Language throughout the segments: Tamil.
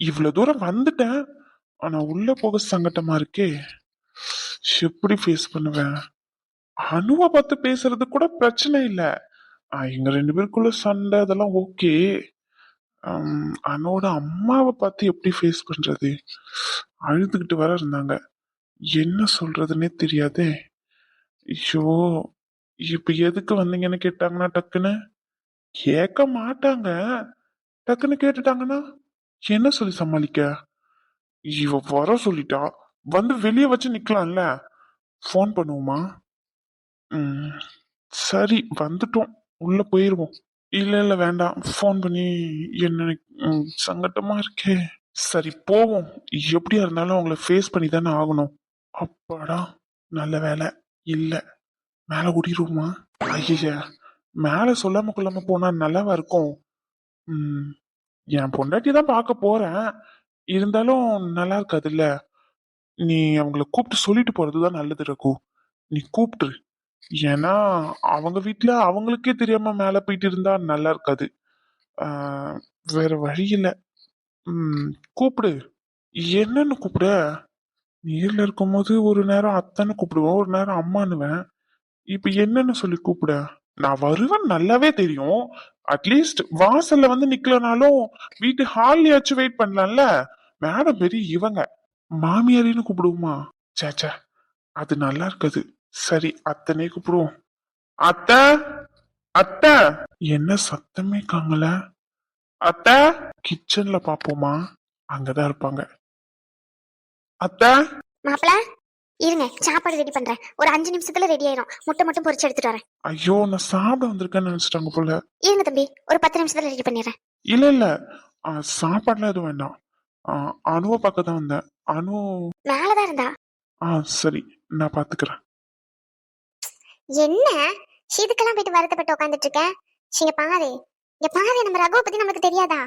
இவ்வளவு தூரம் வந்துட்டேன். ஆனா உள்ள போக சங்கட்டமா இருக்கே. எப்படி ஃபேஸ் பண்ணுவேன்? அனுவை பார்த்து பேசுறது கூட பிரச்சனை இல்லை. எங்க ரெண்டு பேருக்குள்ள சண்டை அதெல்லாம் ஓகே. அனோட அம்மாவை பார்த்து எப்படி ஃபேஸ் பண்றது? அழுதுகிட்டு வர இருந்தாங்க. என்ன சொல்றதுன்னே தெரியாதே. ஐயோ இப்ப எதுக்கு வந்தீங்கன்னு கேட்டாங்கன்னா டக்குன்னு? கேட்க மாட்டாங்க. டக்குன்னு கேட்டுட்டாங்கன்னா? என்ன சொல்லி சமாளிக்க? இவ வர சொல்லிட்டா. வந்து வெளியே வச்சு நிக்கலாம்ல. ஃபோன் பண்ணுவோமா? ம், சரி வந்துட்டோம். உள்ள போயிருவோம். இல்ல இல்ல வேண்டாம். ஃபோன் பண்ணி என்ன ம், சங்கட்டமா இருக்கே. சரி போவோம். எப்படியா இருந்தாலும் அவங்கள ஃபேஸ் பண்ணி தானே ஆகணும். அப்பாடா நல்ல வேலை. இல்ல. மேல ஓடிடுவோமா ஐயா மேல சொல்லாம கொள்ளாம போனா நல்லாவா இருக்கும்? ம், என் பொண்டாட்டி தான் பார்க்க போறேன். இருந்தாலும் நல்லா இருக்காதுல்ல? நீ அவங்கள கூப்பிட்டு சொல்லிட்டு போறதுதான் நல்லது ரகு. நீ கூப்பிட்டுரு. ஏன்னா அவங்க வீட்டில் அவங்களுக்கே தெரியாம மேல போயிட்டு இருந்தா நல்லா இருக்காது. வேற வழி இல்லை. ம், கூப்பிடு. என்னன்னு கூப்பிட? நேரில் இருக்கும்போது ஒரு நேரம் அத்தைன்னு கூப்பிடுவேன் ஒரு நேரம் அம்மானுவேன் இப்போ என்னன்னு சொல்லி கூப்பிட? நான் வருவேன் நல்லாவே தெரியும். அட்லீஸ்ட் வாசல்ல வந்து நிக்கலனாலும் வீட்டு ஹால்லயாச்சும் வெயிட் பண்ணலாம்ல? மேடம் பெரிய இவங்க. மாமியாரின்னு கூப்பிடுவோமா? சேச்சா அது நல்லா இருக்காது. சரி அத்தனை கூப்பிடுவோம். அத்தை அத்தை. என்ன சத்தமே காங்கல அத்தை கிச்சன்ல பாப்போமா? அங்கதான் இருப்பாங்க. அத்தை. மாப்பிள்ள? இருங்க சாப்பாடு ரெடி பண்றேன். ஒரு அஞ்சு நிமிஷத்துல ரெடி ஆயிரும். முட்டை மட்டும் பொரிச்சு எடுத்துட்டு வரேன். ஐயோ நான் சாப்பிட வந்திருக்கேன்னு நினைச்சிட்டாங்க போல. இருங்க தம்பி ஒரு பத்து நிமிஷத்துல ரெடி பண்ணிடுறேன். இல்ல இல்ல. சாப்பாடுலாம் எதுவும் வேண்டாம். அணுவை பார்க்க தான் வந்தேன். அணு மேலதான் இருந்தா? ஆ சரி நான் பாத்துக்கிறேன். என்ன? இதுக்கெல்லாம் போயிட்டு வருத்தப்பட்டு உட்காந்துட்டு இருக்கேன் இங்க பாரு. இங்க பாரு நம்ம ரகுவை பத்தி நமக்கு தெரியாதா?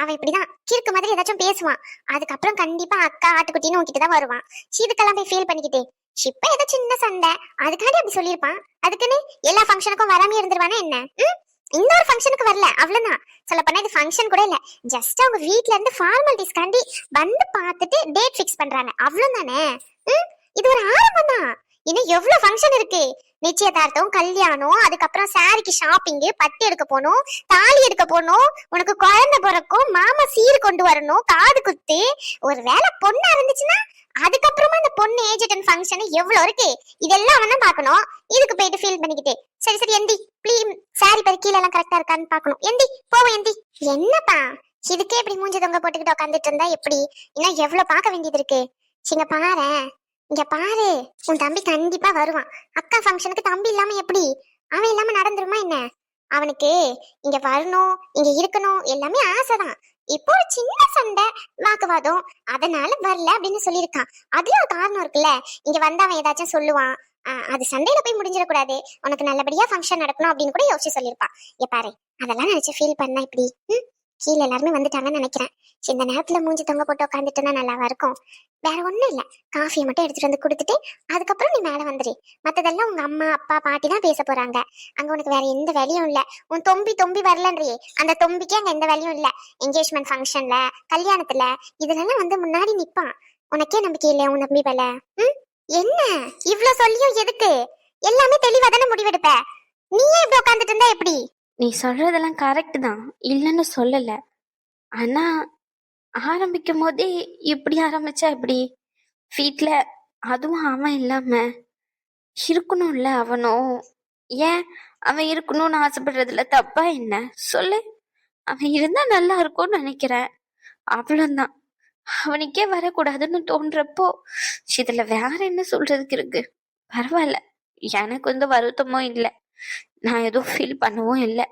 அவன் இப்படிதான் கிறுக்கு மாதிரி ஏதாச்சும் பேசுவான். அதுக்கப்புறம் கண்டிப்பா அக்கா ஆட்டுக்குட்டின்னு உங்ககிட்ட தான் வருவான் இதுக்கெல்லாம் போய் ஃபீல் பண்ணிக்கிட்டே. இப்ப ஏதோ சின்ன சண்டை. அதுக்காண்டி அப்படி சொல்லியிருப்பான். அதுக்குன்னு எல்லா ஃபங்க்ஷனுக்கும் வராம இருந்துருவானா என்ன? இந்த ஒரு ஃபங்க்ஷனுக்கு வரல. அவ்வளவுதான். சொல்ல போனா இது ஃபங்க்ஷன் கூட இல்ல. ஜஸ்ட் அவங்க வீட்ல இருந்து ஃபார்மாலிட்டிஸ்காண்டி வந்து பார்த்துட்டு டேட் ஃபிக்ஸ் பண்றாங்க. அவ்வளவுதானே? இது ஒரு ஆரம்பம் தான் இன்னும் எவ்வளவு ஃபங்க்ஷன் இருக்கு? நிச்சயதார்த்தம் கல்யாணம் அதுக்கப்புறம் சாரிக்கு ஷாப்பிங்கு பட்டு எடுக்க போகணும் தாலி எடுக்க போகணும் உனக்கு குழந்தை பிறக்கும் மாமா சீர் கொண்டு வரணும் காது குத்து. ஒரு வேளை பொண்ணா இருந்துச்சுன்னா அதுக்கப்புறமா அந்த பொண்ணு ஏஜ் அட்டன் ஃபங்க்ஷன் எவ்வளோ இருக்கு? இதெல்லாம் அவன் தான் பார்க்கணும். இதுக்கு போயிட்டு ஃபீல் பண்ணிக்கிட்டு. சரி சரி எந்தி ப்ளீ சாரி பரி கீழே எல்லாம் கரெக்டா இருக்கான்னு பார்க்கணும். எந்தி போவோம் எந்தி. என்னப்பா? இதுக்கே இப்படி மூஞ்சி தொங்க போட்டுக்கிட்டு உட்காந்துட்டு இருந்தா எப்படி? இன்னும் எவ்வளவு பார்க்க வேண்டியது இருக்கு? சிங்க பாரேன். இங்க பாரு உன் தம்பி கண்டிப்பா வருவான். அக்கா ஃபங்க்ஷனுக்கு தம்பி இல்லாம எப்படி? அவன் இல்லாம நடந்துருமா என்ன? அவனுக்கு இங்க வரணும் இங்க இருக்கணும் எல்லாமே ஆசைதான். இப்போ ஒரு சின்ன சண்டை வாக்குவாதம் அதனால வரல அப்படின்னு சொல்லியிருக்கான். அதுலயும் ஒரு காரணம் இருக்குல்ல? இங்க வந்து அவன் ஏதாச்சும் சொல்லுவான். ஆஹ் அது சண்டையில போய் முடிஞ்சிடக்கூடாது. உனக்கு நல்லபடியா ஃபங்க்ஷன் நடக்கணும் அப்படின்னு கூட யோசிச்சு சொல்லியிருப்பான். இங்க பாரு அதெல்லாம் நினைச்சு ஃபீல் பண்ணா இப்படி கீழே எல்லாருமே வந்துட்டாங்கன்னு நினைக்கிறேன். இந்த நேரத்துல மூஞ்சி தொங்க போட்டு உட்காந்துட்டுனா நல்லாவா இருக்கும்? வேற ஒண்ணும் இல்ல. காஃபியை மட்டும் எடுத்துட்டு வந்து கொடுத்துட்டு அதுக்கப்புறம் நீ மேல வந்துரு. மத்ததெல்லாம் உங்க அம்மா அப்பா பாட்டி தான் பேச போறாங்க. அங்க உனக்கு வேற எந்த வேலையும் இல்ல. உன் தொம்பி தொம்பி வரலன்றியே அந்த தொம்பிக்கே அங்க எந்த வேலையும் இல்ல. என்கேஜ்மெண்ட் ஃபங்க்ஷன்ல கல்யாணத்துல இதுலெல்லாம் வந்து முன்னாடி நிப்பான். உனக்கே நம்பிக்கை இல்லையா உன் நம்பி பல ம்? என்ன? இவ்ளோ சொல்லியும் எதுக்கு? எல்லாமே தெளிவா தானே முடிவெடுப்ப? நீயே இப்படி உட்காந்துட்டு இருந்தா எப்படி? நீ சொல்றதெல்லாம் கரெக்ட் தான். இல்லைன்னு சொல்லல. ஆனா ஆரம்பிக்கும் போதே இப்படி ஆரம்பிச்சா எப்படி? வீட்ல அதுவும் அவன் இல்லாம இருக்கணும்ல அவனும் ஏன் அவன் இருக்கணும்னு ஆசைப்படுறதுல தப்பா என்ன? சொல்லு. அவன் இருந்தா நல்லா இருக்கும்னு நினைக்கிறேன் அவ்வளோதான் அவனுக்கே வரக்கூடாதுன்னு தோன்றப்போ இதுல வேற என்ன சொல்றதுக்கு இருக்கு? பரவாயில்ல. எனக்கு வந்து வருத்தமும் இல்லை. நான் எதுவும் ஃபீல் பண்ணவும் இல்லை.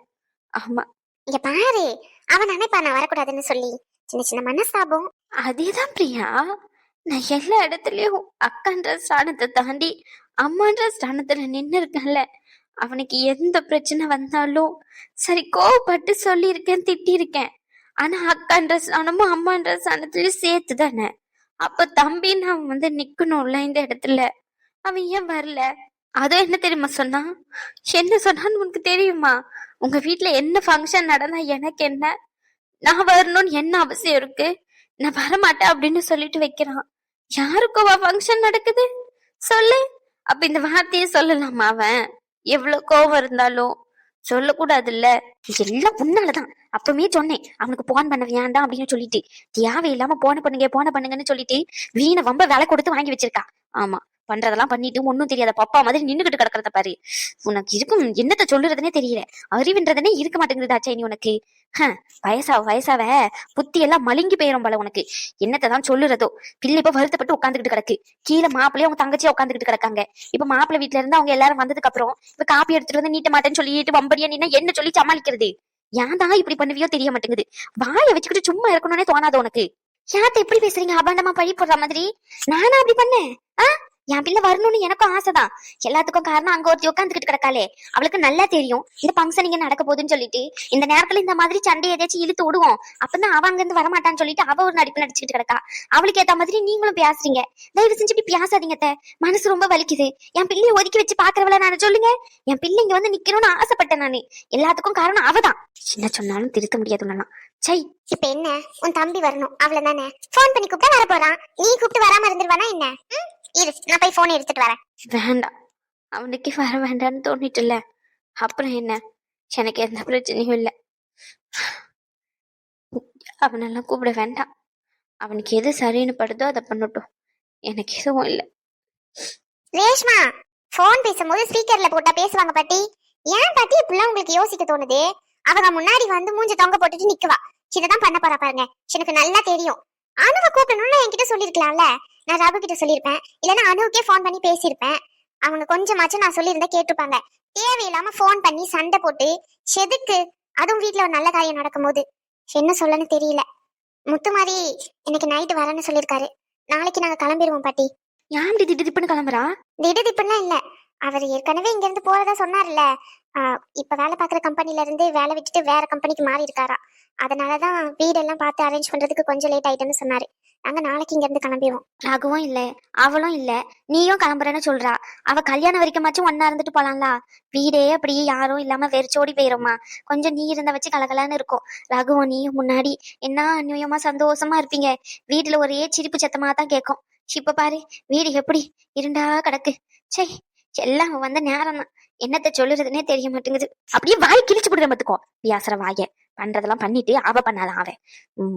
ஆமா. இங்க பாரு. அவன் நினைப்பா நான் வரக்கூடாதுன்னு சொல்லி. சின்ன சின்ன மனஸ்தாபம். அதேதான் பிரியா. நான் எல்லா இடத்துலயும் அக்கான்ற ஸ்தானத்தை தாண்டி அம்மான்ற ஸ்தானத்துல நின்னு இருக்கேன்ல. அவனுக்கு எந்த பிரச்சனை வந்தாலும் சரி கோவப்பட்டு சொல்லியிருக்கேன் திட்டியிருக்கேன். ஆனா அக்கான்ற ஸ்தானமும் அம்மான்ற ஸ்தானத்துலயும் சேர்த்து தானே. அப்ப தம்பி நான் வந்து நிக்கணும்ல இந்த இடத்துல. அவன் ஏன் வரல? அதுவும் என்ன தெரியுமா சொன்னான் என்ன சொன்னான்னு உனக்கு தெரியுமா? உங்க வீட்டுல என்ன ஃபங்க்ஷன் நடந்தா எனக்கு என்ன? நான் வரணும்னு என்ன அவசியம் இருக்கு? நான் வரமாட்டேன் அப்படின்னு சொல்லிட்டு வைக்கிறான். யாருக்கோவா ஃபங்க்ஷன் நடக்குது? சொல்லு. அப்ப இந்த வார்த்தையை சொல்லலாமா அவன்? எவ்வளவு கோவம் இருந்தாலும் சொல்லக்கூடாதுல்ல? எல்லாம் உன்னாலதான். அப்பவுமே சொன்னேன். அவனுக்கு போன் பண்ண வேண்டாம் அப்படின்னு சொல்லிட்டு. தேவையில்லாம போன பண்ணுங்க போன பண்ணுங்கன்னு சொல்லிட்டு வீணை வம்ப விலை கொடுத்து வாங்கி வச்சிருக்கா. ஆமா. பண்றதெல்லாம் பண்ணிட்டு ஒன்னும் தெரியாத பப்பா மாதிரி நின்னுகிட்டு கிடக்கிறத பாரு. உனக்கு இருக்கும் என்னத்த சொல்லுறதுனே தெரியல. அறிவுன்றதுனே இருக்க மாட்டேங்குது தாச்சா நீ உனக்கு வயசாவ வயசாவ. புத்தி எல்லாம் மலுங்கி போயிரும் போல உனக்கு. என்னத்தான் சொல்லுறதோ. பிள்ளை இப்ப வருத்தப்பட்டு உட்காந்துக்கிட்டு கிடக்கு. கீழே மாப்பிள்ளையும் அவங்க தங்கச்சியா உட்காந்துக்கிட்டு கிடக்காங்க. இப்ப மாப்பிள்ளை வீட்டுல இருந்து அவங்க எல்லாரும் வந்ததுக்கு அப்புறம் இப்ப காப்பி எடுத்துட்டு வந்து நீட்ட மாட்டேன்னு சொல்லிட்டு வம்படியா நீனா என்ன சொல்லி சமாளிக்கிறது? ஏன் தான் இப்படி பண்ணுவியோ தெரிய மாட்டேங்குது. வாயை வச்சுக்கிட்டு சும்மா இருக்கணும்னே தோணாது உனக்கு. யாத்த எப்படி பேசுறீங்க? அபாண்டமா பழி போடுற மாதிரி. நானா அப்படி பண்ணேன்? ஆஹ் என் பிள்ளை வரணும்னு எனக்கும் ஆசைதான். எல்லாத்துக்கும் காரணம் அங்க ஒருத்தி உட்காந்துக்கிட்டு கிடக்காளே. அவளுக்கு நல்லா தெரியும். இந்த பங்கன் இங்க நடக்க போகுதுன்னு சொல்லிட்டு இந்த நேரத்துல இந்த மாதிரி சண்டை ஏதாச்சும் இழுத்து விடுவோம். அப்பதான் அவ அங்க இருந்து வரமாட்டான்னு சொல்லிட்டு அவ ஒரு நடிப்பு நடிச்சுக்கிட்டு கிடக்கா. அவளுக்கு ஏத்த மாதிரி நீங்களும் பேசுறீங்க. தயவு செஞ்சு இப்படி பேசாதீங்க மனசு ரொம்ப வலிக்குது. என் பிள்ளைய ஒதுக்கி வச்சு பாக்குறவள நான் சொல்லுங்க. என் பிள்ளை இங்க வந்து நிக்கணும்னு ஆசைப்பட்டேன் நானு. எல்லாத்துக்கும் காரணம் அவதான் என்ன சொன்னாலும் திருத்த முடியாது உன்னெல்லாம். சை. இப்ப என்ன? உன் தம்பி வரணும். அவ்வளவுதானே? போன் பண்ணி கூப்பிட்டா வர போறான் நீ கூப்பிட்டு வராம இருந்துருவானா என்ன? இரு நான் போய் போன் எடுத்துட்டு வரேன். வேண்டாம். அவனுக்கு வர வேண்டாம்னு தோணிட்டுல அப்புறம் என்ன? எனக்கு எந்த பிரச்சனையும் இல்லை. அவனெல்லாம் கூப்பிட வேண்டாம். அவனுக்கு எது சரின்னு படுதோ அதை பண்ணட்டும். எனக்கு எதுவும் இல்லை. ரேஷ்மா ஃபோன் பேசும்போது ஸ்பீக்கர்ல போட்டா பேசுவாங்க பாட்டி. ஏன் பாட்டி இப்படிலாம் உங்களுக்கு யோசிக்க தோணுது? அவங்க முன்னாடி வந்து மூஞ்ச தொங்க போட்டுட்டு நிக்குவா. இததான் பண்ண போறா பாருங்க. எனக்கு நல்லா தெரியும். அணுவை கூப்பிடணும்னு என்கிட்ட சொல்லிருக்கலாம்ல நான் ராபு கிட்ட சொல்லியிருப்பேன். இல்லைன்னா அணுவுக்கே ஃபோன் பண்ணி பேசியிருப்பேன். அவங்க கொஞ்சமாச்சும் நான் சொல்லியிருந்தா கேட்டுப்பாங்க தேவையில்லாம ஃபோன் பண்ணி சண்டை போட்டு செதுக்கு. அதுவும் வீட்ல ஒரு நல்ல காரியம் நடக்கும்போது. என்ன சொல்லன்னு தெரியல. முத்துமாரி இன்னைக்கு நைட்டு வரேன்னு சொல்லியிருக்காரு. நாளைக்கு நாங்க கிளம்பிடுவோம் பாட்டி. ஏன் இப்படி திட்டு திப்புன்னு கிளம்புறா? திடுதிப்புலாம் இல்ல. அவர் ஏற்கனவே இங்க இருந்து போறதா சொன்னார்ல. இப்ப வேலை பாக்குற கம்பெனில இருந்து வேலை விட்டுட்டு வேற கம்பெனிக்கு மாறி இருக்காரா அதனாலதான் வீடெல்லாம் பார்த்து அரேஞ்ச் பண்றதுக்கு கொஞ்சம் லேட் ஆயிட்டுன்னு சொன்னாரு. நாங்க நாளைக்கு இங்க இருந்து கிளம்பிடுவோம் ராகுவும் இல்ல அவளும் இல்ல நீயும் கிளம்புறேன்னு சொல்றா. அவ கல்யாணம் வரைக்குமாச்சும் ஒன்னா இருந்துட்டு போலாம்ல? வீடே அப்படியே யாரும் இல்லாம வெறிச்சோடி போயிருமா? கொஞ்சம் நீ இருந்த வச்சு கலகலான்னு இருக்கும். ராகுவும் நீயும் முன்னாடி என்ன அந்நியமா சந்தோஷமா இருப்பீங்க? வீட்டுல ஒரே சிரிப்பு சத்தமா தான் கேட்கும் இப்ப பாரு வீடு எப்படி? இருண்டா கிடக்கு. சே எல்லாம் வந்த நேரம் தான் என்னத்த சொல்லுறதுன்னே தெரிய மாட்டேங்குது. அப்படியே வாய் கிழிச்சு விடுற மத்துக்கோ வியாசர வாய. பண்றதெல்லாம் பண்ணிட்டு அவ பண்ணாதான் அவன்.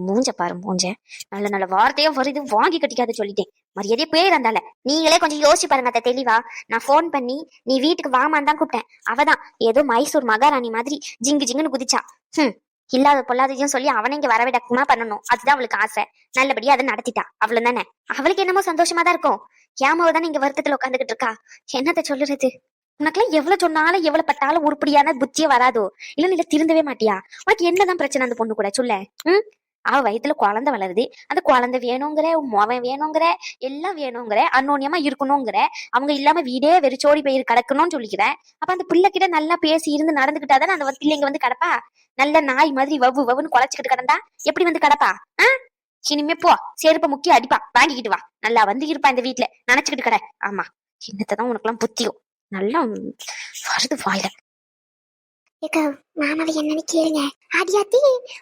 மூஞ்ச பாரு மூஞ்ச. நல்ல நல்ல வார்த்தையும் வருது வாங்கி கட்டிக்காத சொல்லிட்டேன். மரியாதையே பேர் இருந்தால நீங்களே கொஞ்சம் யோசிச்சு பாருங்க அத்தை தெளிவா. நான் ஃபோன் பண்ணி நீ வீட்டுக்கு வாமான்னு தான் கூப்பிட்டேன். அவதான். ஏதோ மைசூர் மகாராணி மாதிரி ஜிங்கு ஜிங்குன்னு குதிச்சா. ஹம். இல்லாத பொல்லாததையும் சொல்லி அவனை இங்க வரவிடக்குமா பண்ணணும். அதுதான் அவளுக்கு ஆசை. நல்லபடியா அதை நடத்திட்டா. அவ்வளவு தானே அவளுக்கு என்னமோ சந்தோஷமா தான் இருக்கும். ஏமாவதானே இங்க வருத்தத்துல உட்காந்துக்கிட்டு இருக்கா? என்னத்த சொல்லுறது? உனக்குலாம் எவ்வளவு சொன்னாலும் எவ்வளவு பட்டாலும் உருப்படியான புத்தியே வராதோ? இல்ல நீ திருந்தவே மாட்டியா? உனக்கு என்னதான் பிரச்சனை அந்த பொண்ணு கூட? சொல்ல. ம்? அவ வயித்துல குழந்தை வளருது. அந்த குழந்தை வேணுங்கிற மோவன் வேணுங்கிற எல்லாம் வேணுங்கிற அன்னோன்யமா இருக்கணுங்கிற அவங்க இல்லாம வீடே வெறிச்சோடி போய் கிடக்கணும்னு சொல்லிக்கிறேன் அப்ப அந்த பிள்ளைகிட்ட நல்லா பேசி இருந்து நடந்துகிட்டாதானே அந்த பிள்ளைங்க வந்து கிடப்பா? நல்ல நாய் மாதிரி வவ்வு வவ்வுன்னு குலைச்சிக்கிட்டு கிடந்தா எப்படி வந்து கிடப்பா? ஆ? இனிமே போ. செருப்ப முக்கிய அடிப்பா. வாங்கிக்கிட்டு வா. நல்லா வந்து இருப்பா இந்த வீட்டுல நினைச்சுக்கிட்டு கிட. ஆமா. என்னத்தான் உனக்கெல்லாம் புத்தியும் நல்லா வருது வாயில. ஏக்கா மாமாவை என்னன்னு கேளுங்க. ஆடியாத்தி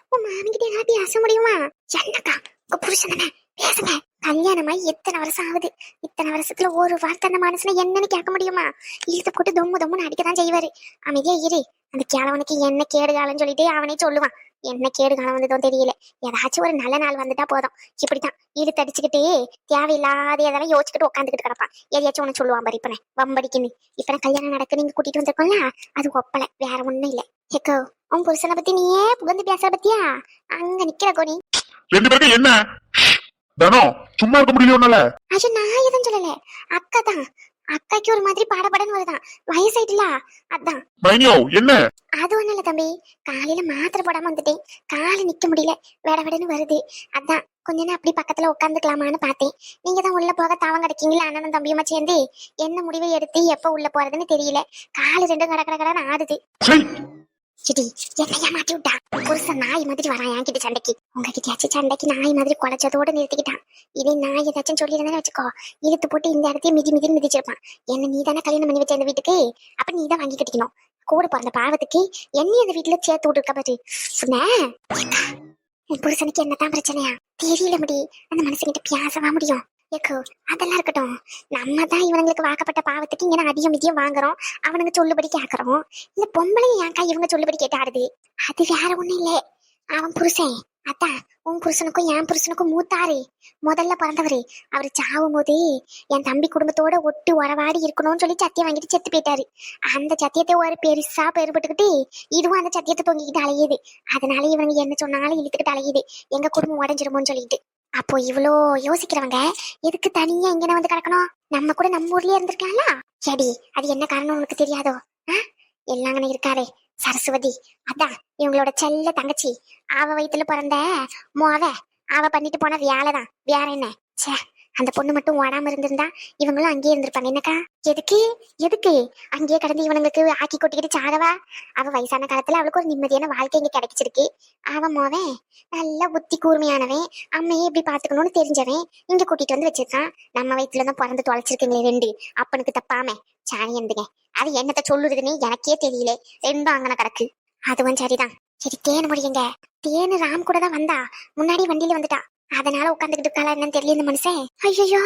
உன் மாமிகிட்ட ஏதாவது பேச முடியுமா? என்னக்கா உங்க புருஷன் தானே பேசுங்க. கல்யாணமாய் எத்தனை வருஷம் ஆகுது? இத்தனை வருஷத்துல ஒரு வார்த்தை அந்த மனசுல என்னன்னு கேட்க முடியுமா? இழுத்து போட்டு தொம்மு தொம்முன்னு அடிக்கதான் செய்வாரு. அமைதியா இரு. அந்த கிழவனுக்கு என்ன கேடுகாலன்னு சொல்லிட்டு அவனே சொல்லுவான். என்ன கேடு காலம் வந்ததோ தெரியல. ஏதாச்சும் ஒரு நல்ல நாள் வந்துட்டா போதும். இப்படித்தான். இழுத்து அடிச்சுக்கிட்டு தேவையில்லாத எதெல்லாம் யோசிச்சுக்கிட்டு உட்காந்துக்கிட்டு கிடப்பான். எதையாச்சும் ஒண்ணு சொல்லுவான் பாரு இப்ப வம்படிக்குன்னு. இப்ப நான் கல்யாணம் நடக்க நீங்க கூட்டிட்டு வந்திருக்கோம்ல? அது ஒப்பல. வேற ஒண்ணும் இல்ல. ஏக்கோ உன் புருஷனை பத்தி நீயே புகழ்ந்து பேசுற பத்தியா? அங்க நிக்கிற கோனி. ரெண்டு பேருக்கும் என்ன? தனோ சும்மா இருக்க முடியல உன்னால ஐயோ நான் எதுவும் சொல்லல. அக்கா தான். அக்காக்கு ஒரு மாதிரி பாடப்படன்னு வருதான். வயசாயிட்டுல அதான். என்ன? அது ஒண்ணும் இல்ல தம்பி. காலையில மாத்திரை போடாம வந்துட்டேன். காலை நிக்க முடியல. வெட வெடன்னு வருது. அதான். கொஞ்ச நேரம் அப்படி பக்கத்துல உட்காந்துக்கலாமான்னு பார்த்தேன். நீங்க தான் உள்ள போக தவம் கிடைக்கீங்களா அண்ணனும் தம்பியுமா சேர்ந்து? என்ன முடிவை எடுத்து எப்ப உள்ள போறதுன்னு தெரியல. காலு ரெண்டும் கட கட கடன்னு ஆடுது. சிட்டி என்னையா மாட்டி விட்டா புருஷன் நாய் மாதிரி வரான் என்கிட்ட சண்டைக்கு. உங்ககிட்டயாச்சும் சண்டைக்கு நாய் மாதிரி குலைச்சதோட நிறுத்திக்கிட்டான். இனி நாய் ஏதாச்சும் சொல்லியிருந்தேன்னு வச்சுக்கோ. இழுத்து போட்டு இந்த இடத்தையும் மிதி மிதி மிதிச்சிருப்பான். என்ன நீ தானே கல்யாணம் பண்ணி வச்ச இந்த வீட்டுக்கு? அப்ப நீ தான் வாங்கி கட்டிக்கணும். கூட பிறந்த பாவத்துக்கு என்னையும் அந்த வீட்டுல சேர்த்து விட்டுருக்க பாரு. சொன்ன? என் புருஷனுக்கு என்னதான் பிரச்சனையா? தெரியல முடி. அந்த மனுஷங்கிட்ட பேசவா முடியும்? ஏக்கோ அதெல்லாம் இருக்கட்டும். நம்ம தான் இவனுங்களுக்கு வாக்கப்பட்ட பாவத்துக்கு இங்கே அதிகம் மிதியம் வாங்குறோம். அவனுங்க சொல்லுபடி கேட்கறோம் இந்த பொம்பளை ஏன்க்கா இவங்க சொல்லுபடி கேட்டாடுது? அது வேற ஒண்ணும் இல்ல. அவன் புருஷன். அதான் உன் புருஷனுக்கும் என் புருஷனுக்கும் மூத்தாரு. முதல்ல பிறந்தவரு. அவரு சாவும் போது என் தம்பி குடும்பத்தோட ஒட்டு உறவாடி இருக்கணும்னு சொல்லி சத்தியம் வாங்கிட்டு செத்து போயிட்டாரு. அந்த சத்தியத்தை ஒரு பெருசா பெருபட்டுக்கிட்டு இதுவும் அந்த சத்தியத்தை தொங்கிக்கிட்டு அலையுது. அதனால இவங்க என்ன சொன்னாலும் இழுத்துக்கிட்டு அலையுது. எங்க குடும்பம் உடஞ்சிருமோன்னு சொல்லிட்டு. அப்போ இவ்வளோ யோசிக்கிறவங்க எதுக்கு தனியா இங்கன வந்து கிடக்கணும்? நம்ம கூட நம்ம ஊர்லயே இருந்திருக்கலாம்ல? சரி அது என்ன காரணம் உனக்கு தெரியாதோ? ஆ? எல்லாங்கன்னு இருக்காரே சரஸ்வதி. அதான் இவங்களோட செல்ல தங்கச்சி. அவ வயித்துல பிறந்த மோவ அவ பண்ணிட்டு போன வியாழதான் வேற என்ன? சே அந்த பொண்ணு மட்டும் ஓடாம இருந்திருந்தா இவங்களும் அங்கேயே இருந்திருப்பாங்க. என்னக்கா? எதுக்கு? எதுக்கு? அங்கேயே கடந்து இவனுங்களுக்கு ஆக்கி கொட்டிக்கிட்டு சாகவா? அவ வயசான காலத்துல அவளுக்கு ஒரு நிம்மதியான வாழ்க்கை இங்க கிடைச்சிருக்கு. அவன் மோவன் நல்ல புத்தி கூர்மையானவன் அம்மையே எப்படி பாத்துக்கணும்னு தெரிஞ்சவன் இங்க கூட்டிட்டு வந்து வச்சிருக்கான். நம்ம வயிற்றுல தான் பிறந்து தொலைச்சிருக்குங்களே ரெண்டு. அப்பனுக்கு தப்பாம. சாணி இருந்துங்க அது என்னத்த சொல்லுறதுன்னு எனக்கே தெரியல. ரெண்டும் அங்கன கிடக்கு. அதுவும் சரிதான். சரி தேன் முடியுங்க. தேனு ராம் கூட தான் வந்தா. முன்னாடி வண்டியில வந்துட்டா. அதனால உட்காந்துக்கிட்டு இருக்காளா என்னன்னு தெரியல இந்த மனுஷன். ஐயோ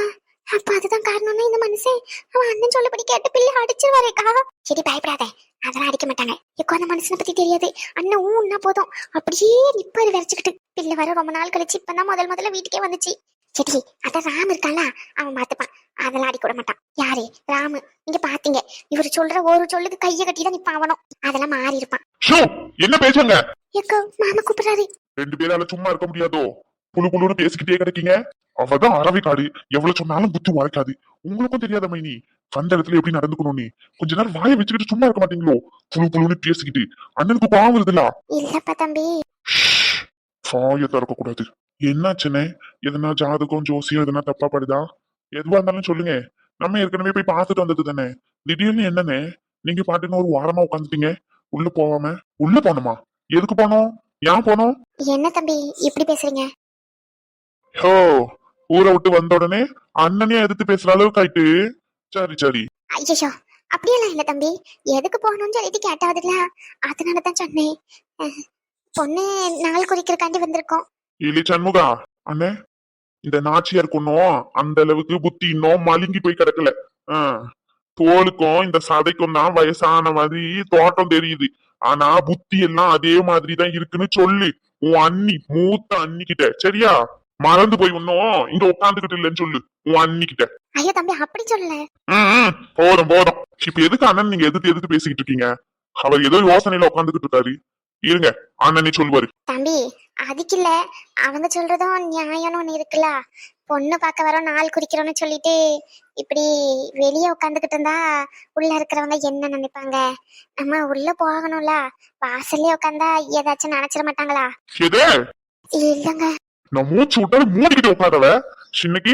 அப்ப அதுதான் காரணம்னா இந்த மனுஷன். அவன் அண்ணன் சொல்லபடி கேட்டு பிள்ளை அடிச்சு வரேக்கா சரி பயப்படாத. அதெல்லாம் அடிக்க மாட்டாங்க. இப்போ அந்த மனுஷனை பத்தி தெரியாது. அண்ணன் ஊன்னா போதும். அப்படியே நிப்பாரு விரைச்சுக்கிட்டு. பிள்ளை வர ரொம்ப நாள் கழிச்சு இப்பதான் முதல் முதல்ல வீட்டுக்கே வந்துச்சு. சரி அதான் ராம் இருக்கான்ல அவன் பார்த்துப்பான் அதெல்லாம் அடிக்க விட மாட்டான். யாரு? ராமு. நீங்க பாத்தீங்க. இவர் சொல்ற ஒரு சொல்லுக்கு கைய கட்டி தான் நிப்பான் அவனும். அதெல்லாம் மாறி இருப்பான். என்ன பேசுங்க எக்கோ மாமா கூப்பிடுறாரு. ரெண்டு பேரால சும்மா இருக்க முடியாதோ? புழு புழுன்னு பேசிக்கிட்டே கிடைக்கீங்க. அவதான் அறவை காடு. எவ்வளவு சொன்னாலும் புத்தி உரைக்காது. உங்களுக்கும் தெரியாத மைனி வந்த இடத்துல எப்படி நடந்துக்கணும் நீ கொஞ்ச நேரம் வாயை வச்சுக்கிட்டு சும்மா இருக்க மாட்டீங்களோ? புழு புழுன்னு பேசிக்கிட்டு. அண்ணனுக்கு பாவம் வருதுல இல்லப்பா தம்பி. வாயை திறக்க கூடாது. என்னாச்சுன்னு எதனா ஜாதகம் ஜோசியம் எதனா தப்பா படுதா? எதுவா இருந்தாலும் சொல்லுங்க. நம்ம ஏற்கனவே போய் பார்த்துட்டு வந்தது தானே. திடீர்னு என்னன்னு நீங்க பாட்டுன்னு ஒரு வாரமா உட்காந்துட்டீங்க. உள்ள போகாம. உள்ள போனோமா எதுக்கு போனோம்? ஏன் போனோம்? என்ன தம்பி இப்படி பேசுறீங்க? ஹோ ஊரை விட்டு வந்த உடனே அண்ணனே எதிர்த்து பேசுற அளவுக்கு ஆயிட்டு. சரி சரி. ஐயோ அப்படியெல்லாம் இல்ல தம்பி. எதுக்கு போகணும்னு சொல்லிட்டு கேட்டாவதுல அதனால தான் சொன்னேன். பொண்ணு நாள் குறிக்கிறக்காண்டி வந்திருக்கோம். இல்லி சண்முகா அண்ணே இந்த நாச்சியார் கொன்னும் அந்த அளவுக்கு புத்தி இன்னும் மழுங்கி போய் கிடக்கல. தோலுக்கும் இந்த சதைக்கும் தான் வயசான மாதிரி தோட்டம் தெரியுது. ஆனா புத்தி எல்லாம் அதே மாதிரி தான் இருக்குன்னு சொல்லு. உன் அண்ணி மூத்த அண்ணி கிட்ட சரியா? மறந்து போய் இன்னும் இங்க உட்காந்துக்கிட்டு இல்லைன்னு சொல்லு உன் அண்ணி கிட்ட ஐயோ தம்பி அப்படி சொல்லல. ம், ம், போதும் போதும். இப்ப எதுக்கு அண்ணன் நீங்க எதிர்த்து எதிர்த்து பேசிக்கிட்டு இருக்கீங்க? அவர் ஏதோ யோசனையில உட்காந்துக்கிட்டு இருக்காரு. இருங்க அண்ணனே சொல்லுவாரு தம்பி அதுக்கு இல்ல அவங்க சொல்றதும் நியாயம்னு ஒண்ணு இருக்குல்ல. பொண்ணு பார்க்க வரோம் நாள் குறிக்கிறோம்னு சொல்லிட்டு இப்படி வெளியே உட்காந்துக்கிட்டு இருந்தா உள்ள இருக்கிறவங்க என்ன நினைப்பாங்க? நம்ம உள்ள போகணும்ல. வாசல்லே உட்காந்தா ஏதாச்சும் நினைச்சிட மாட்டாங்களா? எது? இல்லங்க. நான் மூச்சு விட்டாலும் மூடிக்கிட்டு உட்காரவ சின்னக்கு?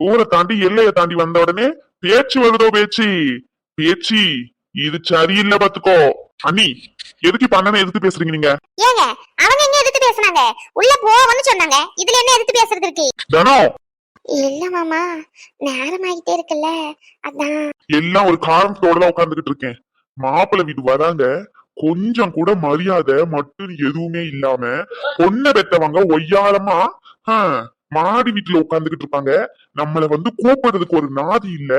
ஊரை தாண்டி எல்லையை தாண்டி வந்த உடனே பேச்சு வருதோ பேச்சு? பேச்சு இது சரியில்லை பாத்துக்கோ அண்ணி எதுக்கு இப்ப அண்ணனை எதுக்கு பேசுறீங்க நீங்க? ஏங்க அவங்க எங்க எதிர்த்து பேசுனாங்க? உள்ள போவோம்னு சொன்னாங்க. இதுல என்ன எதிர்த்து பேசுறது இருக்கு? தனம் இல்ல மாமா நேரம் ஆகிட்டே இருக்குல்ல. அதான். எல்லாம் ஒரு காரணத்தோட தான் உட்கார்ந்துகிட்டு இருக்கேன். மாப்பிள்ளை வீட்டு வராங்க. கொஞ்சம் கூட மரியாதை மட்டும் எதுவுமே இல்லாம பொண்ணை பெத்தவங்க ஒய்யாரமா ஹம், மாடி வீட்டுல உட்கார்ந்துகிட்டு இருப்பாங்க. நம்மள வந்து கூப்பிடுறதுக்கு ஒரு நாதி இல்ல.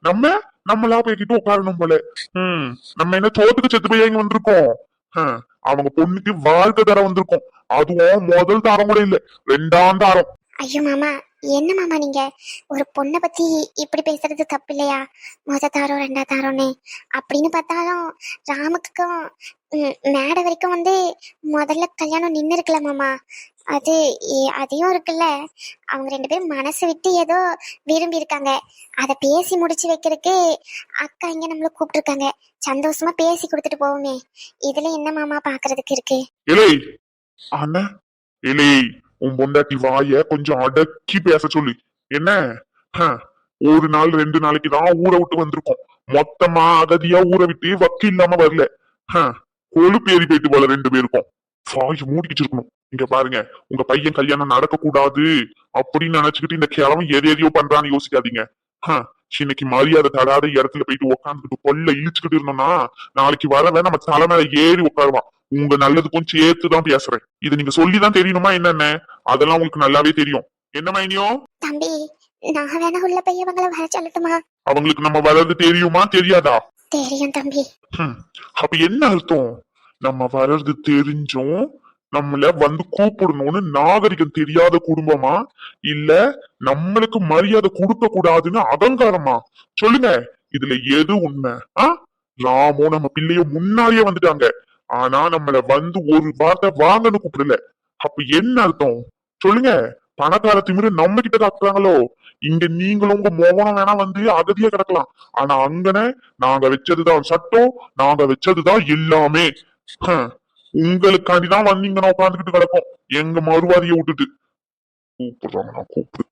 நம்ம நம்மளா போய்கிட்டு உட்காரணும் போல. ஹம் நம்ம என்ன சோத்துக்கு செத்து போய் இங்க வந்திருக்கோம். ஹம், அவங்க பொண்ணுக்கு வாழ்க்கை தர வந்திருக்கோம். அதுவும் முதல் தாரம் கூட இல்ல ரெண்டாம் தாரம். ஐயோ மாமா என்ன மாமா நீங்க? ஒரு பொண்ணை பத்தி இப்படி பேசுறது தப்பு இல்லையா முத தாரம் ரெண்டா தாரம்னு. அப்படின்னு பார்த்தாலும் ராமுக்கும் மேடை வரைக்கும் வந்து முதல்ல கல்யாணம் நின்று இருக்கல மாமா. அது ஏ- அதையும் இருக்குல்ல. அவங்க ரெண்டு பேரும் மனசு விட்டு ஏதோ விரும்பி இருக்காங்க. அதை பேசி முடிச்சு வைக்கிறதுக்கு அக்கா இங்க நம்மள கூப்பிட்டுருக்காங்க. சந்தோஷமா பேசி கொடுத்துட்டு போவோமே. இதுல என்ன மாமா பாக்குறதுக்கு இருக்கு? உன் பொண்டாட்டி வாய கொஞ்சம் அடக்கி பேச சொல்லு. என்ன? ஹ, ஒரு நாள் ரெண்டு நாளைக்கு தான் ஊரை விட்டு வந்திருக்கோம். மொத்தமா அகதியா ஊரை விட்டு வக்கு இல்லாம வரல. ஹ, கொழுப்பு ஏறி போயிட்டு போல ரெண்டு பேருக்கும். வாய் மூடிக்கிட்டு இருக்கணும். இங்க பாருங்க உங்க பையன் கல்யாணம் நடக்க கூடாது அப்படின்னு நினைச்சுக்கிட்டு இந்த கிழமை எது எதையோ பண்றான்னு யோசிக்காதீங்க. ஹ, இன்னைக்கு மரியாதை தடாத இடத்துல போயிட்டு உட்காந்துக்கிட்டு கொல்ல இழிச்சுக்கிட்டு இருந்தோம்னா நாளைக்கு வரவே நம்ம தலை மேல ஏறி உட்காருவான். உங்க நல்லதுக்கும் சேர்த்து தான் பேசுறேன். இது நீங்க சொல்லிதான் தெரியணுமா என்னென்ன? அதெல்லாம் உங்களுக்கு நல்லாவே தெரியும். என்ன மைனியோ? தம்பி நான் வேணா உள்ள போய் வர சொல்லட்டுமா அவங்களுக்கு நம்ம வர்றது தெரியுமா தெரியாதா? தெரியும் தம்பி. அப்ப என்ன அர்த்தம்? நம்ம வர்றது தெரிஞ்சும் நம்மள வந்து கூப்பிடணும்னு நாகரிகம் தெரியாத குடும்பமா? இல்ல நம்மளுக்கு மரியாதை கொடுக்க கூடாதுன்னு அகங்காரமா? சொல்லுங்க இதுல எது உண்மை? ஆ? ராமோ நம்ம பிள்ளைய முன்னாடியே வந்துட்டாங்க. ஆனா நம்மள வந்து ஒரு வார்த்தை வாங்கன்னு கூப்பிடல. அப்ப என்ன அர்த்தம்? சொல்லுங்க. பணக்கார திமிரு நம்ம கிட்ட காட்டுறாங்களோ இங்க நீங்களும் உங்க மோகனம் வேணா வந்து அகதியா கிடக்கலாம். ஆனா அங்கன நாங்க வச்சதுதான் சட்டம் நாங்க வச்சதுதான் எல்லாமே. ஹம், உங்களுக்காண்டிதான் வந்தீங்கன்னா உட்காந்துக்கிட்டு கிடக்கும். எங்க மறுவாதிய விட்டுட்டு. கூப்பிடுறாங்க நான் கூப்பிடு.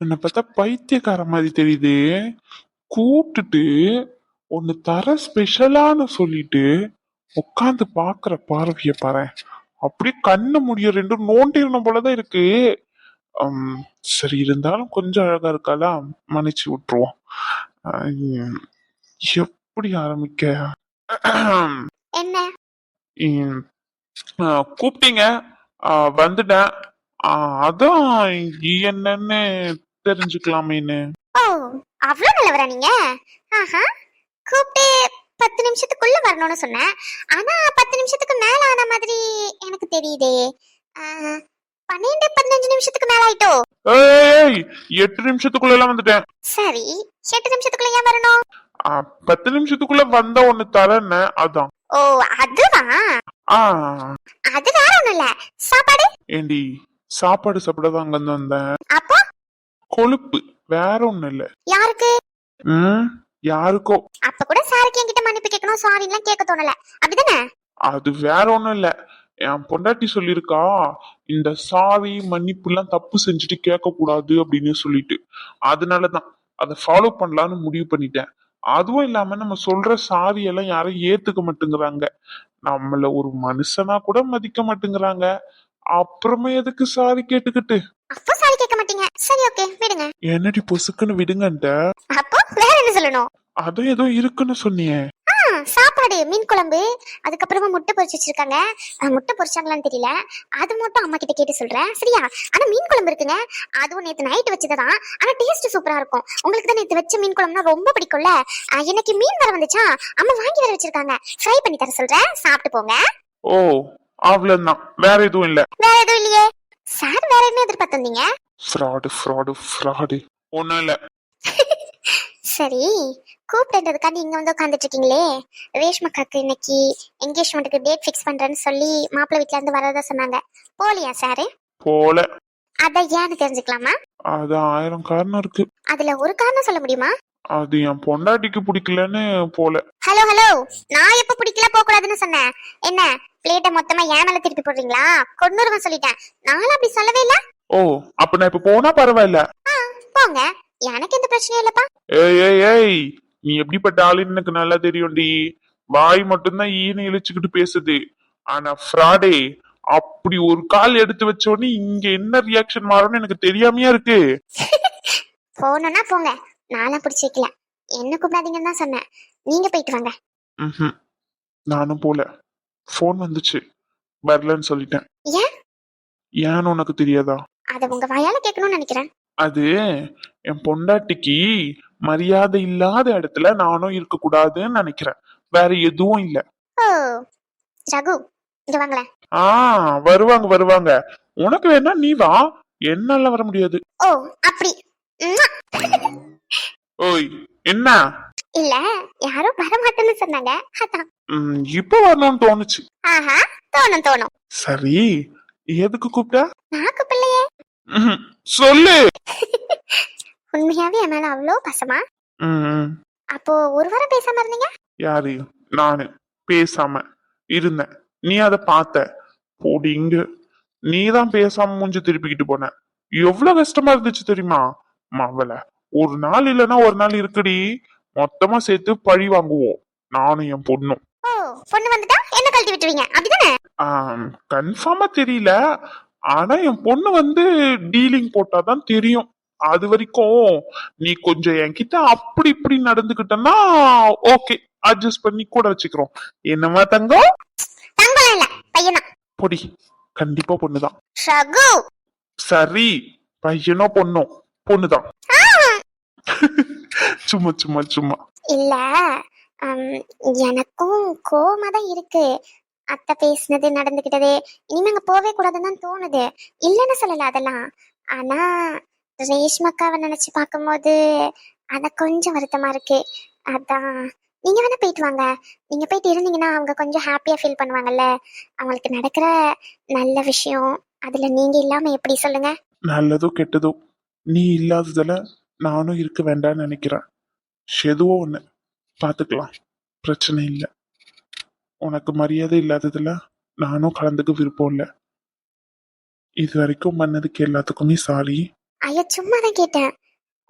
என்ன பார்த்தா பைத்தியக்கார மாதிரி தெரியுது. கூப்பிட்டுட்டு ஒன்னு தர ஸ்பெஷலான்னு சொல்லிட்டு உட்காந்து பாக்குற பார்வைய பாரு அப்படியே கண்ணு முடிய ரெண்டும் நோண்டிடணும் போலதான் இருக்கு. சரி இருந்தாலும் கொஞ்சம் அழகா இருக்காளா? மன்னிச்சு விட்டுருவோம். எப்படி ஆரம்பிக்க? கூப்பிட்டீங்க. வந்துட்டேன். அதான் என்னன்னு தெரிஞ்சுக்கலாமேன்னு. அவ்வளவு நல்லவரா நீங்க? கூப்பிட்டு பத்து நிமிஷத்துக்குள்ள வரணும்னு சொன்னேன். ஆனா பத்து நிமிஷத்துக்கு மேல ஆன மாதிரி எனக்கு தெரியுதே. பன்னெண்டு பதினஞ்சு நிமிஷத்துக்கு மேல ஆயிட்டோ? ஏய் எட்டு நிமிஷத்துக்குள்ள எல்லாம் வந்துட்டேன். சரி எட்டு நிமிஷத்துக்குள்ள ஏன் வரணும்? பத்து நிமிஷத்துக்குள்ள வந்தா ஒண்ணு தரேன்னு அதான். ஓ அதுவா? அது வேற ஒண்ணும் இல்ல. சாப்பாடு? ஏண்டி சாப்பாடு சாப்பிட தான் அங்க இருந்து வந்தேன். அப்போ? கொழுப்பு வேற ஒண்ணும் இல்ல. யாருக்கு? யாருக்கோ. அப்ப கூட சாருக்கு என்கிட்ட மன்னிப்பு கேட்கணும் சாரி எல்லாம் கேட்க தோணல. அப்படிதானே? அது வேற ஒண்ணும் இல்ல. என் பொண்டாட்டி சொல்லியிருக்கா இந்த சாவி மன்னிப்பு எல்லாம் தப்பு செஞ்சுட்டு கேட்க கூடாது அப்படின்னு சொல்லிட்டு. அதனாலதான் அதை ஃபாலோ பண்ணலாம்னு முடிவு பண்ணிட்டேன். அதுவும் இல்லாம நம்ம சொல்ற சாவி எல்லாம் யாரும் ஏத்துக்க மாட்டேங்கிறாங்க. நம்மள ஒரு மனுஷனா கூட மதிக்க மாட்டேங்கிறாங்க. அப்புறமா எதுக்கு சாவி கேட்டுக்கிட்டு? சாரி ஓகே விடுங்க. என்னடி பொசுக்குன்னு விடுங்கன்ட்ட? அப்போ வேற என்ன சொல்லணும்? அதுவும் ஏதோ இருக்குன்னு சொன்னியே. சாப்பாடு மீன் குழம்பு அதுக்கப்புறமா முட்டை பொரிச்சு வச்சிருக்காங்க. முட்டை பொரிச்சாங்களான்னு தெரியல. அது மட்டும் அம்மா கிட்ட கேட்டு சொல்றேன் சரியா? ஆனா மீன் குழம்பு இருக்குங்க. அதுவும் நேத்து நைட் வச்சதுதான். ஆனா டேஸ்ட் சூப்பரா இருக்கும். உங்களுக்கு தான் நேத்து வச்ச மீன் குழம்புனா ரொம்ப பிடிக்கும்ல? இன்னைக்கு மீன் வர வந்துச்சா? அம்மா வாங்கி வர வச்சிருக்காங்க. ஃப்ரை பண்ணி தர சொல்றேன். சாப்பிட்டு போங்க. ஓ அவ்வளவுதான். வேற எதுவும் இல்ல. வேற எதுவும் இல்லையே. சார் வேற என்ன எதிர்பார்த்து வந்தீங்க ஃப்ராடு ஃப்ராடு ஃப்ராடு ஒண்ணும் இல்ல. சரி கூப்பிட்டதுக்காண்டி இங்க வந்து உட்காந்துட்டு இருக்கீங்களே ரேஷ்மக்காக்கு இன்னைக்கு என்கேஜ்மெண்ட்டுக்கு டேட் ஃபிக்ஸ் பண்றேன்னு சொல்லி மாப்பிள்ளை வீட்ல இருந்து வரதா சொன்னாங்க. போலியா சாரு போல. அத ஏன்னு தெரிஞ்சுக்கலாமா? அது ஆயிரம் காரணம் இருக்கு. அதுல ஒரு காரணம் சொல்ல முடியுமா? அது என் பொண்டாட்டிக்கு பிடிக்கலன்னு போல. ஹலோ ஹலோ நான் எப்ப பிடிக்கல போக கூடாதுன்னு சொன்னேன். என்ன பிளேட்டை மொத்தமா ஏன் மேல திருப்பி போடுறீங்களா? கொண்டுருவன் சொல்லிட்டேன். நானும் அப்படி சொல்லவே இல்ல. ஓ அப்ப நான் இப்ப போனா பரவாயில்ல. போங்க. எனக்கு எந்த பிரச்சனையும் இல்லப்பா. ஏய் ஏய் ஏய் நீ எப்படிப்பட்ட ஆளுன்னு எனக்கு நல்லா தெரியும்டி. வாய் மட்டும்தான் ஈனு இழிச்சுக்கிட்டு பேசுது. ஆனா ஃப்ராடே அப்படி ஒரு கால் எடுத்து வச்ச உடனே இங்க என்ன ரியாக்ஷன் மாறும்னு எனக்கு தெரியாமையா இருக்கு. போகணும்னா போங்க. நானும் பிடிச்சி வைக்கல. என்ன கூப்பிடாதீங்கன்னு தான் சொன்னேன். நீங்க போயிட்டு வாங்க. நானும் போல. ஃபோன் வந்துச்சு. வரலன்னு சொல்லிட்டேன். ஏன்? ஏன்னு உனக்கு தெரியாதா? அத உங்க வாயால கேட்கணும்னு நினைக்கிறேன். அது என் பொண்டாட்டிக்கு மரியாதை இல்லாத இடத்துல நானும் இருக்க கூடாதுன்னு நினைக்கிறேன். வேற எதுவும் இல்ல. ஓ ரகு இங்க வாங்களேன். ஆ வருவாங்க வருவாங்க. உனக்கு வேணா நீ வா. என்னால வர முடியாது. ஓ அப்படி. உம்மா. ஓய் என்ன? இல்ல யாரும் வரமாட்டேன்னு சொன்னாங்க. அதான். ம், இப்ப வரணும்னு தோணுச்சு. ஆஹா தோணும் தோணும். சரி எதுக்கு கூப்பிட்ட? நாக்கு ம்ஹும். சொல்லு. உண்மையாவே என் மேல அவ்வளோ பசமா. அப்போ ஒரு வாரம் பேசாம இருந்தீங்க? யாரு? நானு. பேசாம இருந்தேன். நீ அத பார்த்த. போடி இங்க. நீ தான் பேசாம மூஞ்சி திருப்பிக்கிட்டு போன. எவ்வளவு கஷ்டமா இருந்துச்சு தெரியுமா? மவள ஒரு நாள் இல்லைன்னா ஒரு நாள் இருக்குடி. மொத்தமா சேர்த்து பழி வாங்குவோம். நானும் என் பொண்ணும். பொண்ணு வந்துட்டா? என்ன கழட்டி விட்டுருவீங்க? அப்படிதானே? கன்ஃபார்மா தெரியல. ஆனா என் பொண்ணு வந்து டீலிங் போட்டாதான் தெரியும். அது வரைக்கும் நீ கொஞ்சம் என்கிட்ட அப்படி இப்படி நடந்துக்கிட்டன்னா ஓகே அட்ஜஸ்ட் பண்ணி கூட வச்சுக்கிறோம். என்னம்மா தங்கம்? தங்கலாம் இல்ல பையனா? பொடி. கண்டிப்பா பொண்ணுதான். சரி பையனோ பொண்ணோ? பொண்ணுதான். சும்மா சும்மா சும்மா. இல்ல எனக்கும் கோவமா தான் இருக்கு. அத்தை பேசினது நடந்துகிட்டது. இனிமே அங்க போவே கூடாதுன்னு தோணுது. இல்லைன்னு சொல்லல அதெல்லாம். ஆனா ரேஷ்மக்காவை நினைச்சு பார்க்கும்போது அத கொஞ்சம் வருத்தமா இருக்கு. அதான். நீங்க வேணா போயிட்டு வாங்க. நீங்க போயிட்டு இருந்தீங்கன்னா அவங்க கொஞ்சம் ஹாப்பியா ஃபீல் பண்ணுவாங்கல்ல. அவங்களுக்கு நடக்கிற நல்ல விஷயம் அதுல நீங்க இல்லாம எப்படி சொல்லுங்க? நல்லதோ கெட்டதோ நீ இல்லாததுல நானும் இருக்க வேண்டாம்னு நினைக்கிறேன். எதுவோ ஒண்ணு. பாத்துக்கலாம். பிரச்சனை இல்லை. உனக்கு மரியாதை இல்லாததுல நானும் கலந்துக்க விருப்பம் இல்லை. இது வரைக்கும் பண்ணதுக்கு எல்லாத்துக்குமே சாரி. ஐயோ சும்மா தான் கேட்டேன்.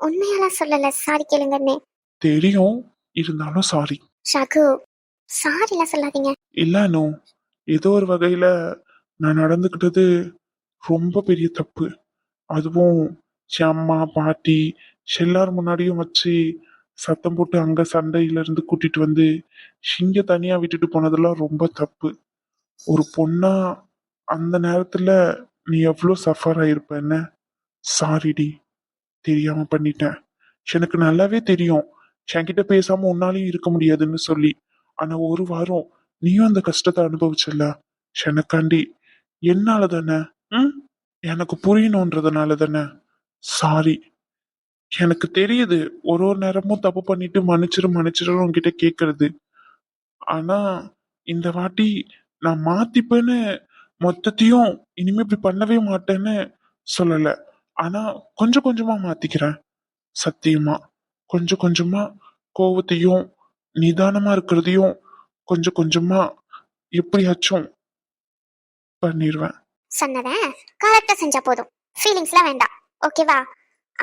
உண்மையெல்லாம் சொல்லல. சாரி கேளுங்கன்னு. தெரியும். இருந்தாலும் சாரி. ரகு சாரிலாம் சொல்லாதீங்க. இல்லனோ ஏதோ ஒரு வகையில நான் நடந்துக்கிட்டது ரொம்ப பெரிய தப்பு. அதுவும் என் அம்மா பாட்டி எல்லார் முன்னாடியும் வச்சு சத்தம் போட்டு அங்க சண்டையில இருந்து கூட்டிட்டு வந்து இங்க தனியா விட்டுட்டு போனதெல்லாம் ரொம்ப தப்பு. ஒரு பொண்ணா அந்த நேரத்துல நீ எவ்வளோ சஃபர் ஆயிருப்ப சாரிடி தெரியாம பண்ணிட்டேன். எனக்கு நல்லாவே தெரியும். என்கிட்ட பேசாம உன்னாலையும் இருக்க முடியாதுன்னு சொல்லி. ஆனா ஒரு வாரம் நீயும் அந்த கஷ்டத்தை அனுபவிச்சல எனக்காண்டி என்னால தானே? ம்? எனக்கு புரியணுன்றதுனால தானே? சாரி எனக்கு தெரியுது. ஒரு ஒரு நேரமும் தப்பு பண்ணிட்டு மன்னிச்சிரு மன்னிச்சிரும் உங்ககிட்ட கேக்குறது. ஆனா இந்த வாட்டி நான் மாத்திப்பேன்னு மொத்தத்தையும் இனிமே இப்படி பண்ணவே மாட்டேன்னு சொல்லல. ஆனா கொஞ்சம் கொஞ்சமா மாத்திக்கிறேன். சத்தியமா. கொஞ்சம் கொஞ்சமா கோவத்தையும் நிதானமா இருக்கிறதையும் கொஞ்சம் கொஞ்சமா எப்படியாச்சும் பண்ணிடுவேன் சொன்னதை கரெக்டா செஞ்சா போதும். ஃபீலிங்ஸ்லாம் வேண்டாம். ஓகேவா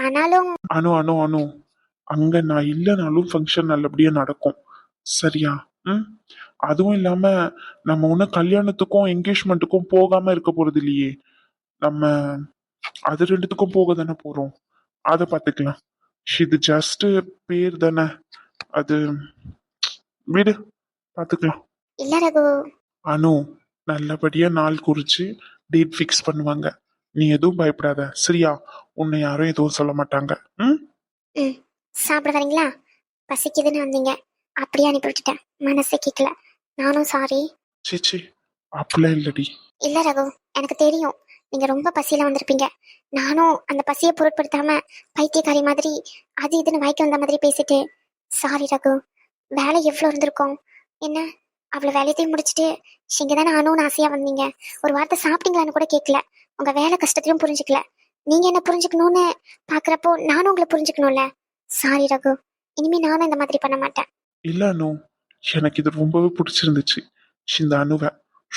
ஆனாலும் அனு அனு அனு. அங்க நான் இல்லைனாலும் ஃபங்க்ஷன் நல்லபடியா நடக்கும். சரியா? ம்? அதுவும் இல்லாம நம்ம ஒன்றும் கல்யாணத்துக்கும் என்கேஜ்மெண்ட்டுக்கும் போகாம இருக்க போறது இல்லையே. நம்ம அது ரெண்டுத்துக்கும் போக தானே போறோம். அதை பார்த்துக்கலாம். இது ஜஸ்ட் பேர் தானே. அது விடு. பார்த்துக்கலாம். இல்ல ரகு. அனு நல்லபடியா நாள் குறிச்சு டேட் ஃபிக்ஸ் பண்ணுவாங்க. நீ எதுவும் பயப்படாத. சரியா உன்னை யாரும் எதுவும் சொல்ல மாட்டாங்க. ம்? சாப்பிட வரீங்களா? பசிக்குதுன்னு வந்தீங்க. அப்படியே அனுப்பி விட்டுட்டேன். மனசே கேட்கல நானும் சாரி சீச்சி அப்படிலாம் இல்லடி. இல்ல ரகு எனக்கு தெரியும். நீங்க ரொம்ப பசியில வந்திருப்பீங்க. நானும் அந்த பசியை பொருட்படுத்தாம பைத்தியக்காரி மாதிரி அது இதுன்னு வாய்க்கு வந்த மாதிரி பேசிட்டு சாரி ரகு வேலை எவ்வளவு இருந்திருக்கும்? என்ன? அவ்வளவு வேலையத்தையும் முடிச்சுட்டு இங்க தானே ஆனும் ஆசையா வந்தீங்க? ஒரு வார்த்தை சாப்பிட்டீங்களான்னு கூட கேட்கல உங்க வேலை கஷ்டத்தையும் புரிஞ்சுக்கல. நீங்க என்ன புரிஞ்சுக்கணும்னு பாக்குறப்போ நானும் உங்களை புரிஞ்சுக்கணும்ல. சாரி ரகு. இனிமே நானும் இந்த மாதிரி பண்ண மாட்டேன். இல்ல அனு. எனக்கு இது ரொம்பவே பிடிச்சிருந்துச்சு. இந்த அணுவை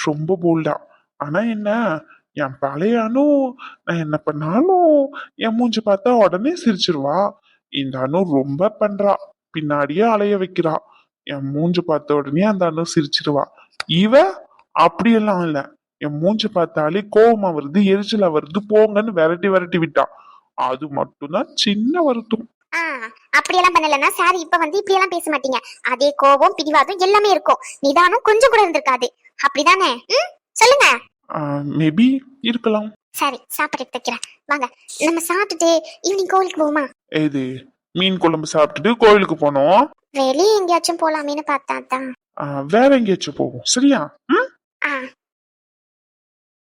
ரொம்ப போல்டா ஆனா என்ன? என் பழைய அணு நான் என்ன பண்ணாலும் என் மூஞ்சி பார்த்தா உடனே சிரிச்சிருவா. இந்த அணு ரொம்ப பண்றா. பின்னாடியே அலைய வைக்கிறா. என் மூஞ்சி பார்த்த உடனே அந்த அணு சிரிச்சிருவா. இவ அப்படியெல்லாம் இல்லை. என் மூஞ்சி பார்த்தாலே கோவமா வருது எரிச்சலா வருது போங்கன்னு விரட்டி விரட்டி விட்டா அது மட்டும்தான் சின்ன வருத்தம். அப்படியெல்லாம் பண்ணலன்னா சாரி இப்ப வந்து இப்படியெல்லாம் பேச மாட்டீங்க. அதே கோபம் பிடிவாதம் எல்லாமே இருக்கும். நிதானம் கொஞ்சம் கூட இருந்திருக்காது. அப்படிதானே? சொல்லுங்க. மேபி இருக்கலாம். சரி சாப்பாடு எடுத்து வைக்கிறேன். வாங்க நம்ம சாப்பிட்டுட்டு ஈவினிங் கோவிலுக்கு போவோமா? இது மீன் குழம்பு சாப்பிட்டுட்டு கோயிலுக்கு போனோம். வெளியே எங்கேயாச்சும் போலாமேன்னு பார்த்தா தான் வேற எங்கேயாச்சும் போவோம். சரியா? ஆ.